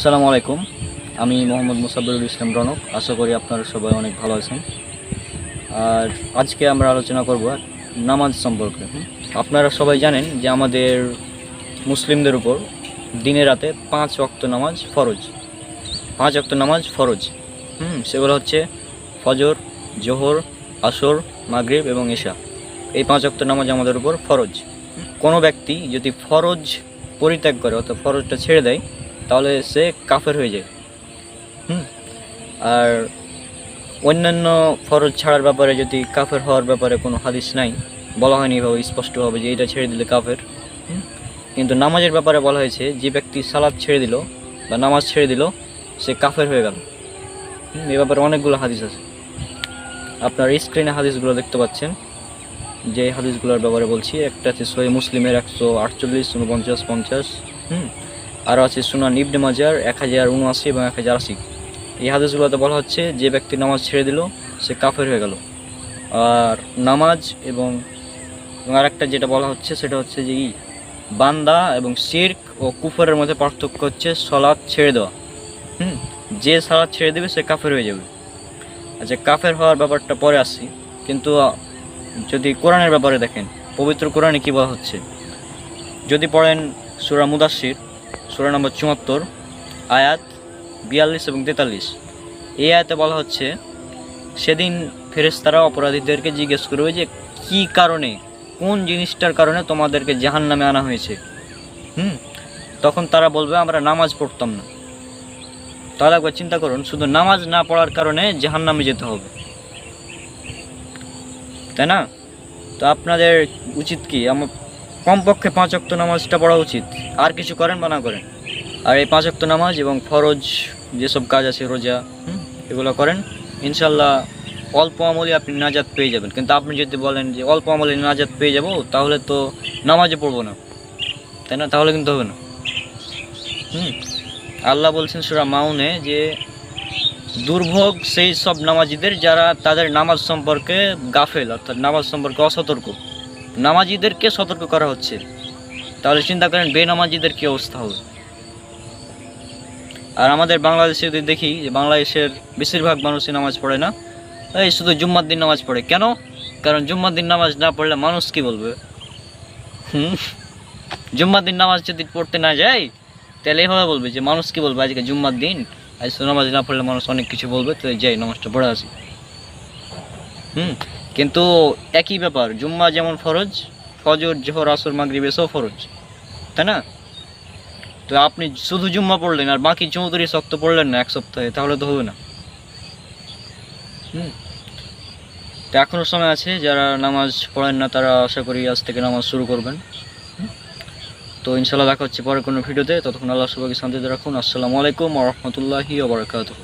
আসসালামু আলাইকুম। আমি মোহাম্মদ মুসাব্বরুল ইসলাম রনক। আশা করি আপনারা সবাই অনেক ভালো আছেন। আর আজকে আমরা আলোচনা করব নামাজ সম্পর্কে। আপনারা সবাই জানেন যে আমাদের মুসলিমদের উপর দিনে রাতে পাঁচ অক্ত নামাজ ফরজ। পাঁচ অক্ত নামাজ ফরজ। হুম? সেগুলো হচ্ছে ফজর, জোহর, আসর, মাগরিব এবং ঈশা এই পাঁচ অক্ত নামাজ আমাদের উপর ফরজ। কোনো ব্যক্তি যদি ফরজ পরিত্যাগ করে অর্থাৎ ফরজটা ছেড়ে দেয় তাহলে সে কাফের হয়ে যায়। হুম? আর অন্যান্য ফরজ ছাড়ার ব্যাপারে যদি কাফের হওয়ার ব্যাপারে কোনো হাদিস নাই, বলা হয়নি এভাবে স্পষ্টভাবে যে এটা ছেড়ে দিলে কাফের। কিন্তু নামাজের ব্যাপারে বলা হয়েছে, যে ব্যক্তি সালাদ ছেড়ে দিল বা নামাজ ছেড়ে দিল, সে কাফের হয়ে গেল। এ ব্যাপারে অনেকগুলো হাদিস আছে। আপনার স্ক্রিনে হাদিসগুলো দেখতে পাচ্ছেন। যে হাদিসগুলোর ব্যাপারে বলছি একটা আছে সহি মুসলিমের একশো আটচল্লিশ উনপঞ্চাশ পঞ্চাশ। হুম? আরও আছে সুনান ইবনে মাজার এক হাজার উনআশি এবং এক হাজার আশি। এই হাদিসগুলোতে বলা হচ্ছে, যে ব্যক্তি নামাজ ছেড়ে দিল, সে কাফের হয়ে গেল। আর নামাজ এবং আরেকটা যেটা বলা হচ্ছে, সেটা হচ্ছে যে বান্দা এবং শির্ক ও কুফরের মধ্যে পার্থক্য হচ্ছে সলাদ ছেড়ে দেওয়া। হুম? যে সালাদ ছেড়ে দেবে, সে কাফের হয়ে যাবে। আচ্ছা কাফের হওয়ার ব্যাপারটা পরে আসছি কিন্তু যদি কোরআনের ব্যাপারে দেখেন, পবিত্র কোরআনে কী বলা হচ্ছে? যদি পড়েন সুরা মুদাসির সুরা নম্বর চুয়াত্তর, আয়াত বিয়াল্লিশ এবং তেতাল্লিশ। এই আয়াতে বলা হচ্ছে, সেদিন ফেরেশতারা অপরাধীদেরকে জিজ্ঞেস করবে যে, কি কারণে, কোন জিনিসটার কারণে তোমাদেরকে জাহান নামে আনা হয়েছে? হুম? তখন তারা বলবে, আমরা নামাজ পড়তাম না। তাহলে একবার চিন্তা করুন, শুধু নামাজ না পড়ার কারণে জাহান নামে যেতে হবে। তাই না? তো আপনাদের উচিত কি? আমার কমপক্ষে পাঁচ অক্ত নামাজটা পড়া উচিত। আর কিছু করেন বা না করেন? আর এই পাঁচ অক্ত নামাজ এবং ফরজ যেসব কাজ আছে, রোজা এগুলো করেন ইনশাল্লাহ অল্প আমলে আপনি নাজাত পেয়ে যাবেন। কিন্তু আপনি যদি বলেন যে অল্প আমলে নাজাত পেয়ে যাব, তাহলে তো নামাজে পড়ব না। তাই না? তাহলে কিন্তু হবে না। হুম, আল্লাহ বলছেন সুরা মাউনে যে দুর্ভোগ সেই সব নামাজিদের যারা তাদের নামাজ সম্পর্কে গাফেল, অর্থাৎ নামাজ সম্পর্কে অসতর্ক। নামাজিদেরকে সতর্ক করা হচ্ছে। তাহলে চিন্তা করেন, বেনামাজিদের কী অবস্থা হবে? আর আমাদের বাংলাদেশে যদি দেখি যে বাংলাদেশের বেশিরভাগ মানুষই নামাজ পড়ে না, এই শুধু জুম্মার দিন নামাজ পড়ে। কেন? কারণ জুম্মার দিন নামাজ না পড়লে মানুষ কি বলবে? হুম? জুম্মার দিন নামাজ যদি পড়তে না যায়, তাহলে এইভাবে বলবে যে মানুষ কি বলবে? আজকে জুম্মার দিন, আজ নামাজ না পড়লে মানুষ অনেক কিছু বলবে, তো যাই নামাজটা পড়ে আসি হুম? কিন্তু একই ব্যাপার, জুম্মা যেমন ফরজ, ফজর, জোহর, আসর, মাগরিব এসব ফরজ, তাই না? তো আপনি শুধু জুম্মা পড়লেন আর বাকি চৌধুরী শক্ত পড়লেন না এক সপ্তাহে, তাহলে তো হবে না। হুম। তো এখনও সময় আছে, যারা নামাজ পড়েন না তারা আশা করি আজ থেকে নামাজ শুরু করবেন। তো ইনশাল্লাহ দেখা হচ্ছে পরে কোনো ভিডিওতে, ততক্ষণ আল্লাহ সবাইকে শান্তিতে রাখুন। আসসালামু আলাইকুম রহমতুল্লাহি ওবরাকাতুহ